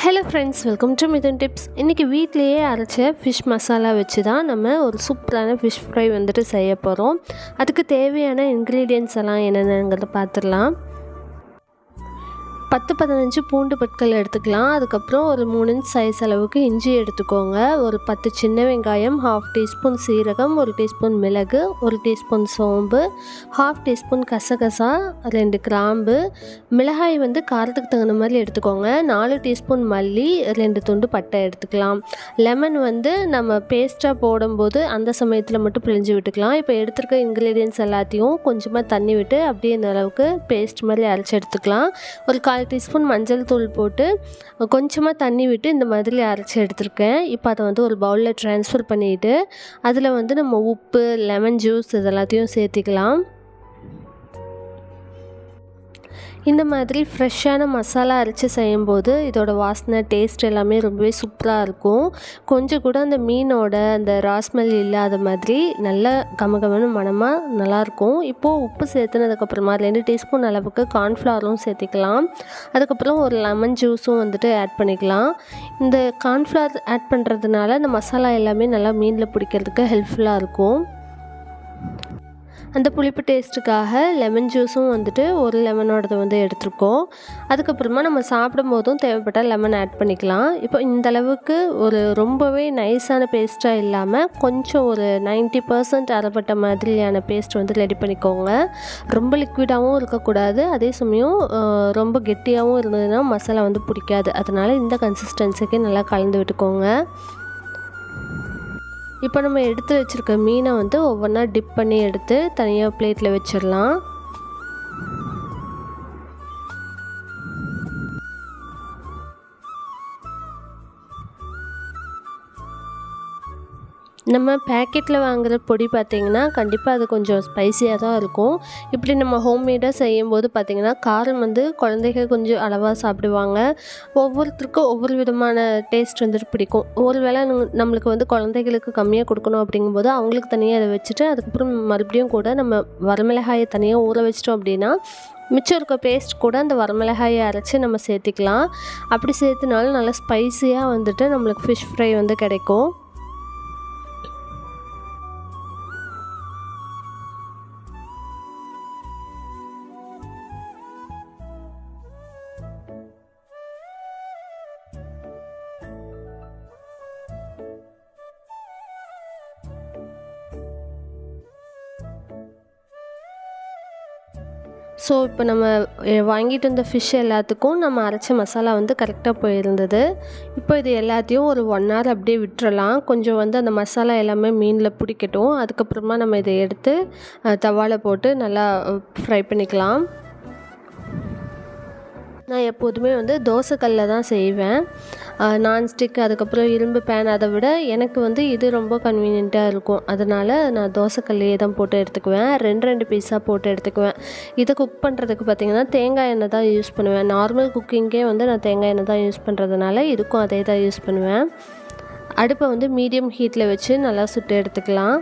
Hello friends welcome to Mithan tips இன்றைக்கி வீட்லேயே அரைச்ச ஃபிஷ் மசாலா வச்சு தான் நம்ம ஒரு சூப்பரான ஃபிஷ் ஃப்ரை வந்துட்டு செய்ய போகிறோம் அதுக்கு தேவையான இன்க்ரீடியன்ஸ் எல்லாம் என்னென்னங்கிறத பார்த்துடலாம். பத்து பதினஞ்சு பூண்டு பற்கள் எடுத்துக்கலாம். அதுக்கப்புறம் ஒரு மூணு இன்ச் சைஸ் அளவுக்கு இஞ்சி எடுத்துக்கோங்க. ஒரு பத்து சின்ன வெங்காயம் ஹாஃப் டீஸ்பூன் சீரகம் ஒரு டீஸ்பூன் மிளகு ஒரு டீஸ்பூன் சோம்பு ஹாஃப் டீஸ்பூன் கசகசா ரெண்டு கிராம்பு. மிளகாய் வந்து காரத்துக்கு தகுந்த மாதிரி எடுத்துக்கோங்க. நாலு டீஸ்பூன் மல்லி ரெண்டு துண்டு பட்டை எடுத்துக்கலாம். லெமன் வந்து நம்ம பேஸ்ட்டாக போடும்போது அந்த சமயத்தில் மட்டும் பிழிஞ்சு விட்டுக்கலாம். இப்போ எடுத்துருக்க இன்க்ரீடியன்ஸ் எல்லாத்தையும் கொஞ்சமாக தண்ணி விட்டு அப்படியே இந்த அளவுக்கு பேஸ்ட் மாதிரி அரைச்சி எடுத்துக்கலாம். ஒரு கால் கால் டீஸ்பூன் மஞ்சள் தூள் போட்டு கொஞ்சமாக தண்ணி விட்டு இந்த மாதிரி அரைச்சி எடுத்திருக்கேன். இப்போ அதை வந்து ஒரு பவுலில் ட்ரான்ஸ்ஃபர் பண்ணிவிட்டு அதில் வந்து நம்ம உப்பு லெமன் ஜூஸ் இதெல்லாத்தையும் சேர்த்திக்கலாம். இந்த மாதிரி ஃப்ரெஷ்ஷான மசாலா அரைச்சி செய்யும்போது இதோட வாசனை டேஸ்ட் எல்லாமே ரொம்பவே சூப்பராக இருக்கும். கொஞ்சம் கூட அந்த மீனோட அந்த ராஸ்மெல் இல்லாத மாதிரி நல்ல கமகமனு மனமாக நல்லாயிருக்கும் இப்போது உப்பு சேர்த்துனதுக்கப்புறமா ரெண்டு டீஸ்பூன் அளவுக்கு கார்ன்ஃப்ளவரும் சேர்த்துக்கலாம். அதுக்கப்புறம் ஒரு லெமன் ஜூஸும் வந்துட்டு ஆட் பண்ணிக்கலாம். இந்த கார்ன்ஃப்ளவர் ஆட் பண்ணுறதுனால இந்த மசாலா எல்லாமே நல்லா மீனில் பிடிக்கிறதுக்கு ஹெல்ப்ஃபுல்லாக இருக்கும். அந்த புளிப்பு டேஸ்ட்டுக்காக லெமன் ஜூஸும் வந்துட்டு ஒரு லெமனோடது வந்து எடுத்துருக்கோம். அதுக்கப்புறமா நம்ம சாப்பிடும் போதும் தேவைப்பட்டால் லெமன் ஆட் பண்ணிக்கலாம். இப்போ இந்த அளவுக்கு ஒரு ரொம்பவே நைஸான பேஸ்ட்டாக இல்லாமல் கொஞ்சம் ஒரு நைன்ட்டி பர்சன்ட் அரைப்பட்ட மாதிரியான பேஸ்ட் வந்து ரெடி பண்ணிக்கோங்க. ரொம்ப லிக்விடாகவும் இருக்கக்கூடாது. அதே சமயம் ரொம்ப கெட்டியாகவும் இருந்ததுன்னா மசாலா வந்து பிடிக்காது. அதனால் இந்த கன்சிஸ்டன்சிக்கு நல்லா கலந்து விட்டுக்கோங்க. இப்போ நம்ம எடுத்து வச்சுருக்க மீனை வந்து ஒவ்வொன்றா டிப் பண்ணி எடுத்து தனியாக பிளேட்டில் வச்சிடலாம் நம்ம பேக்கெட்டில் வாங்குகிற பொடி பார்த்திங்கன்னா கண்டிப்பாக அது கொஞ்சம் ஸ்பைஸியாக தான் இருக்கும். இப்படி நம்ம ஹோம்மேடாக செய்யும்போது பார்த்திங்கன்னா காரம் வந்து குழந்தைகள் கொஞ்சம் அளவாக சாப்பிடுவாங்க. ஒவ்வொருத்தருக்கும் ஒவ்வொரு விதமான டேஸ்ட் வந்துட்டு பிடிக்கும். ஒரு வேளை நம்மளுக்கு வந்து குழந்தைகளுக்கு கம்மியாக கொடுக்கணும் அப்படிங்கும்போது அவங்களுக்கு தனியாக அதை வச்சுட்டு அதுக்கப்புறம் மறுபடியும் கூட நம்ம வரமிளகாயை தனியாக ஊற வச்சிட்டோம் அப்படின்னா மிச்சம் இருக்க பேஸ்ட் கூட அந்த வரமிளகாயை அரைச்சி நம்ம சேர்த்திக்கலாம். அப்படி சேர்த்துனாலும் நல்லா ஸ்பைஸியாக வந்துட்டு நம்மளுக்கு ஃபிஷ் ஃப்ரை வந்து கிடைக்கும். ஸோ இப்போ நம்ம வாங்கிட்டு வந்த ஃபிஷ் எல்லாத்துக்கும் நம்ம அரைச்ச மசாலா வந்து கரெக்டாக போயிருந்தது. இப்போ இது எல்லாத்தையும் ஒரு ஒன் ஹவர் அப்படியே விட்டுறலாம். கொஞ்சம் வந்து அந்த மசாலா எல்லாமே மீனில் பிடிக்கட்டும். அதுக்கப்புறமா நம்ம இதை எடுத்து தவாவில் போட்டு நல்லா ஃப்ரை பண்ணிக்கலாம். நான் எப்போதுமே வந்து தோசைக்கல்லில் தான் செய்வேன். நான்ஸ்டிக் அதுக்கப்புறம் இரும்பு பேன் அதை விட எனக்கு வந்து இது ரொம்ப கன்வீனியண்ட்டாக இருக்கும். அதனால் நான் தோசைக்கல்லையே தான் போட்டு எடுத்துக்குவேன். ரெண்டு ரெண்டு பீஸாக போட்டு எடுத்துக்குவேன். இதை குக் பண்ணுறதுக்கு பார்த்திங்கன்னா தேங்காய் எண்ணெய் தான் யூஸ் பண்ணுவேன். நார்மல் குக்கிங்கே வந்து நான் தேங்காய் எண்ணெய் தான் யூஸ் பண்ணுறதுனால இதுக்கும் அதே தான் யூஸ் பண்ணுவேன். அடுப்பை வந்து மீடியம் ஹீட்டில் வச்சு நல்லா சுட்டு எடுத்துக்கலாம்.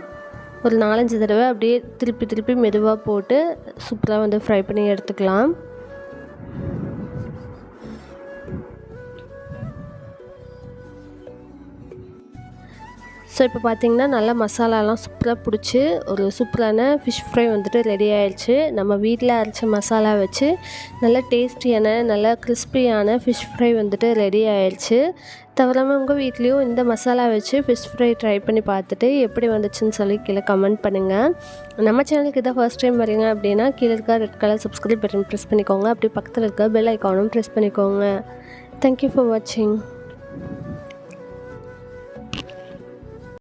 ஒரு நாலஞ்சு தடவை அப்படியே திருப்பி திருப்பி மெதுவாக போட்டு சூப்பராக வந்து ஃப்ரை பண்ணி எடுத்துக்கலாம். ஸோ இப்போ பார்த்திங்கன்னா நல்லா மசாலாலாம் சூப்பராக பிடிச்சி ஒரு சூப்பரான ஃபிஷ் ஃப்ரை வந்துட்டு ரெடி ஆயிடுச்சு நம்ம வீட்டில் அரைச்ச மசாலா வச்சு நல்ல டேஸ்டியான நல்ல கிறிஸ்பியான ஃபிஷ் ஃப்ரை வந்துட்டு ரெடி ஆயிடுச்சு தவிராமல் உங்கள் வீட்லேயும் இந்த மசாலா வச்சு ஃபிஷ் ஃப்ரை ட்ரை பண்ணி பார்த்துட்டு எப்படி வந்துச்சுன்னு சொல்லி கீழே கமெண்ட் பண்ணுங்கள் நம்ம சேனலுக்கு இதை ஃபர்ஸ்ட் டைம் வரீங்க அப்படின்னா கீழே இருக்க red colour subscribe button press பண்ணிக்கோங்க. அப்படி பக்கத்தில் இருக்க பெல் ஐக்கானும் ப்ரெஸ் பண்ணிக்கோங்க. தேங்க்யூ ஃபார் வாட்சிங்